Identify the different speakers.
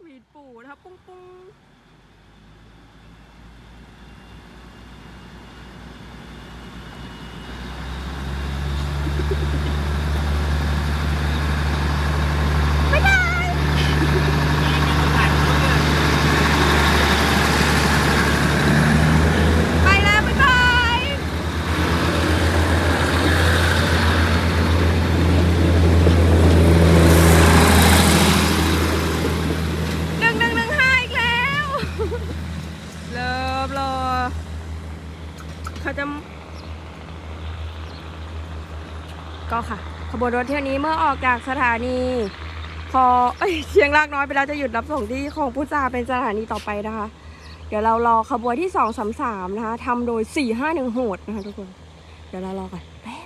Speaker 1: หวีดปู่นะครับ ปุ้งปุ้ง อบรอเขาจะก็ค่ะ ขบวนรถเที่ยวนี้เมื่อออกจากสถานีพอเอ้ยเชียงรากน้อยไปแล้วจะหยุดรับส่งที่ของพุทราเป็นสถานีต่อไปนะคะ เดี๋ยวเรารอขบวนที่สองสามสามนะคะทำโดยสี่ห้าหนึ่งโหดนะคะทุกคน เดี๋ยวเรารอกันแป๊บ